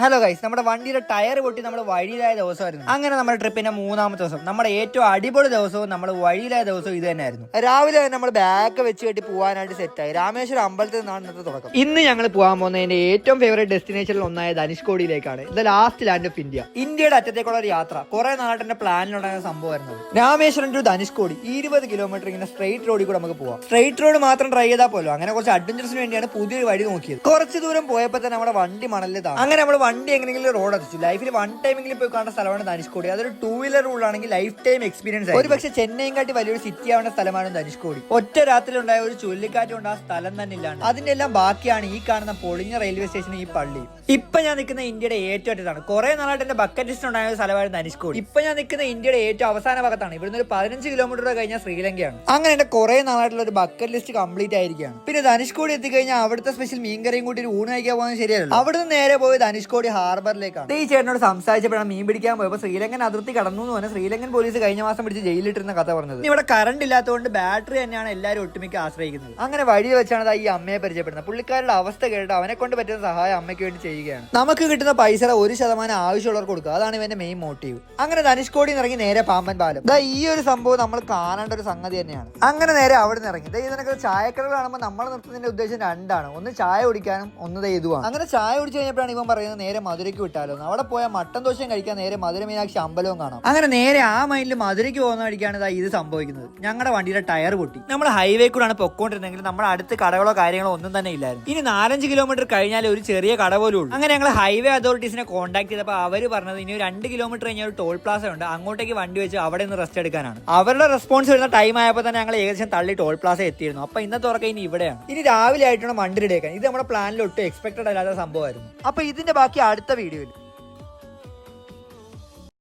Hello guys നമ്മുടെ വണ്ടിയുടെ tyre പൊട്ടി നമ്മൾ വഴിയിലായ ദിവസമായിരുന്നു. അങ്ങനെ നമ്മുടെ ട്രിപ്പിന്റെ മൂന്നാമത്തെ ദിവസം നമ്മുടെ ഏറ്റവും അടിപൊളി ദിവസവും നമ്മൾ വഴിയിലായ ദിവസവും ഇത് തന്നെയായിരുന്നു. രാവിലെ തന്നെ നമ്മൾ ബാഗ് വെച്ച് കെട്ടി പോകാനായിട്ട് സെറ്റായി രാമേശ്വരം അമ്പലത്തിൽ നിന്നാണ് ഇന്നത്തെ തുടക്കം. ഇന്ന് ഞങ്ങൾ പോകാൻ പോകുന്നതിന്റെ ഏറ്റവും ഫേവറേറ്റ് ഡെസ്റ്റിനേഷനിൽ ഒന്നായ ധനുഷ്കോടിയിലേക്കാണ് ഇത് ലാസ്റ്റ് ലാൻഡ് ഓഫ് ഇന്ത്യ ഇന്ത്യയുടെ അറ്റത്തേക്കുള്ള ഒരു യാത്ര. കുറെ നാട്ടിന്റെ പ്ലാനിലുണ്ടായ സംഭവമായിരുന്നു രാമേശ്വരം ടു ധനുഷ്കോടി ഇരുപത് കിലോമീറ്റർ ഇങ്ങനെ സ്ട്രൈറ്റ് റോഡിൽ കൂടെ നമുക്ക് പോവാം. സ്ട്രൈറ്റ് റോഡ് മാത്രം ട്രൈ ചെയ്താൽ പോലും. അങ്ങനെ കുറച്ച് അഡ്വഞ്ചേഴ്സിന് വേണ്ടിയാണ് പുതിയൊരു വഴി നോക്കിയത്. കുറച്ച് ദൂരം പോയപ്പോൾ തന്നെ നമ്മുടെ വണ്ടി മണലിൽ അങ്ങനെ നമ്മൾ വണ്ടി എങ്ങനെയെങ്കിലും റോഡ് എത്തിച്ചു ലൈഫിൽ വൺ ടൈമെങ്കിലും പോയി കാണുന്ന സ്ഥലമാണ് ധനുഷ്കോടി. അതൊരു ടൂ വീലർ റൂളാണെങ്കിൽ ലൈഫ് ടൈം എക്സ്പീരിയൻസ് ഒരു പക്ഷേ ചെന്നൈയും കാട്ടി വലിയൊരു സിറ്റി ആവുന്ന സ്ഥലമാണ് ധനുഷ്കോടി. ഒറ്റ രാത്രി ഉണ്ടായ ഒരു ചുഴലിക്കാറ്റ് കൊണ്ട് ആ സ്ഥലം തന്നെ ഇല്ലാണ്ട്. അതിന്റെ എല്ലാം ബാക്കിയാണ് ഈ കാണുന്ന പൊളിഞ്ഞ റെയിൽവേ സ്റ്റേഷൻ ഈ പള്ളി. ഇപ്പൊ ഞാൻ നിൽക്കുന്ന ഇന്ത്യയുടെ ഏറ്റവും അറ്റത്താണ്. കുറെ നാളായിട്ട് എന്റെ ബക്കറ്റ് ലിസ്റ്റ് ഉണ്ടായ ഒരു സ്ഥലമാണ് ധനുഷ്കോടി. ഇപ്പൊ ഞാൻ നിൽക്കുന്ന ഇന്ത്യയുടെ ഏറ്റവും അവസാന ഭാഗത്താണ്. ഇവിടുന്ന് ഒരു പതിനഞ്ച് കിലോമീറ്റർ കഴിഞ്ഞാൽ ശ്രീലങ്കയാണ്. അങ്ങനെ എന്റെ കുറെ നാളായിട്ടുള്ള ഒരു ബക്കറ്റ് ലിസ്റ്റ് കംപ്ലീറ്റ് ആയിരിക്കുകയാണ്. പിന്നെ ധനുഷ്കോടി എത്തിക്കഴിഞ്ഞാൽ അവിടുത്തെ സ്പെഷ്യൽ മീൻകറിയും കൂട്ടി ഒരു ഊണ് കഴിക്കാൻ പോകുന്നത് ശരിയല്ല അവിടുന്ന് നേരെ പോയി ധനുഷ്കോടി ഹാർബറിലേക്കാണ്. ഈ ചേട്ടനോട് സംസാരിച്ചപ്പോഴാണ് മീൻ പിടിക്കാൻ പോയപ്പോൾ ശ്രീലങ്കൻ അതിർത്തി കടന്നു എന്ന് പറഞ്ഞാൽ ശ്രീലങ്കൻ പോലീസ് കഴിഞ്ഞ മാസം പിടിച്ച് ജയിലിട്ടിരുന്ന കഥ പറഞ്ഞത്. ഇവിടെ കറണ്ട് ഇല്ലാത്തതുകൊണ്ട് ബാറ്ററി തന്നെയാണ് എല്ലാവരും ഒട്ടുമിക്ക ആശ്രയിക്കുന്നത്. അങ്ങനെ വഴി വെച്ചാണ് ഈ അമ്മയെ പരിചയപ്പെടുന്നത്. പുള്ളിക്കാരുടെ അവസ്ഥ കേട്ട് അവനെ കൊണ്ട് പറ്റുന്ന സഹായം അമ്മയ്ക്ക് വേണ്ടി ചെയ്യുകയാണ്. നമുക്ക് കിട്ടുന്ന പൈസ ഒരു ശതമാനം ആവശ്യമുള്ളവർക്ക് കൊടുക്കുക. അതാണ് ഇവന്റെ മെയിൻ മോട്ടീവ് അങ്ങനെ ധനുഷ്കോടി ഇറങ്ങി നേരെ പാമ്പൻ പാലം. ദാ ഈ ഒരു സംഭവം നമ്മൾ കാണേണ്ട ഒരു സംഗതി തന്നെയാണ്. അങ്ങനെ നേരെ അവിടെ നിന്ന് ഇറങ്ങി. ദാ ഇതിനൊക്കെ ചായക്കടകൾ കാണുമ്പോൾ നമ്മൾ നിർത്തുന്നതിന്റെ ഉദ്ദേശം രണ്ടാണ്. ഒന്ന് ചായ കുടിക്കാനും ഒന്ന് ഇതുവാണ് ഇതുമാണ്. അങ്ങനെ ചായ കുടിച്ചു കഴിഞ്ഞപ്പോഴാണ് ഇവൻ പറയുന്നത് നേരെ മധുരയ്ക്ക് വിട്ടാലോ അവിടെ പോയാൽ മട്ടൻ ദോശയും കഴിക്കാൻ നേരെ മധുര മീനാക്ഷി അമ്പലവും കാണാം. അങ്ങനെ നേരെ ആ മൈൻഡിൽ മധുരയ്ക്ക് പോകുന്ന വഴിക്കാണ് ഇത് സംഭവിക്കുന്നത്. ഞങ്ങളുടെ വണ്ടിയുടെ ടയർ പൊട്ടി. നമ്മൾ ഹൈവേ കൂടാണ് പൊക്കോണ്ടിരുന്നെങ്കിൽ നമ്മുടെ അടുത്ത് കടകളോ കാര്യങ്ങളോ ഒന്നും തന്നെ ഇല്ലായിരുന്നു. ഇനി നാലഞ്ച് കിലോമീറ്റർ കഴിഞ്ഞാൽ ഒരു ചെറിയ കട പോലും ഉള്ളൂ. അങ്ങനെ ഞങ്ങൾ ഹൈവേ അതോറിറ്റീസിനെ കോൺടാക്ട് ചെയ്തപ്പോൾ അവർ പറഞ്ഞത് ഇനി ഒരു രണ്ട് കിലോമീറ്റർ കഴിഞ്ഞ ഒരു ടോൾ പ്ലാസ ഉണ്ട്. അങ്ങോട്ടേക്ക് വണ്ടി വെച്ച് അവിടെ നിന്ന് റെസ്റ്റ് എടുക്കാനാണ്. അവരുടെ റെസ്പോൺസ് വരുന്ന ടൈം ആയപ്പോൾ തന്നെ ഞങ്ങൾ ഏകദേശം തള്ളി ടോൾ പ്ലാസ എത്തിയിരുന്നു. അപ്പൊ ഇന്നത്തെ ഉറക്കം ഇനി ഇവിടെയാണ്. ഇനി രാവിലെ ആയിട്ടാണ് വണ്ടി റെഡിയാക്കാൻ ഇത് നമ്മുടെ പ്ലാനിൽ ഒട്ടും എക്സ്പെക്ടഡ് അല്ലാത്ത സംഭവമായിരുന്നു. അപ്പൊ ഇതിന്റെ ബാക്കി അടുത്ത വീഡിയോയിൽ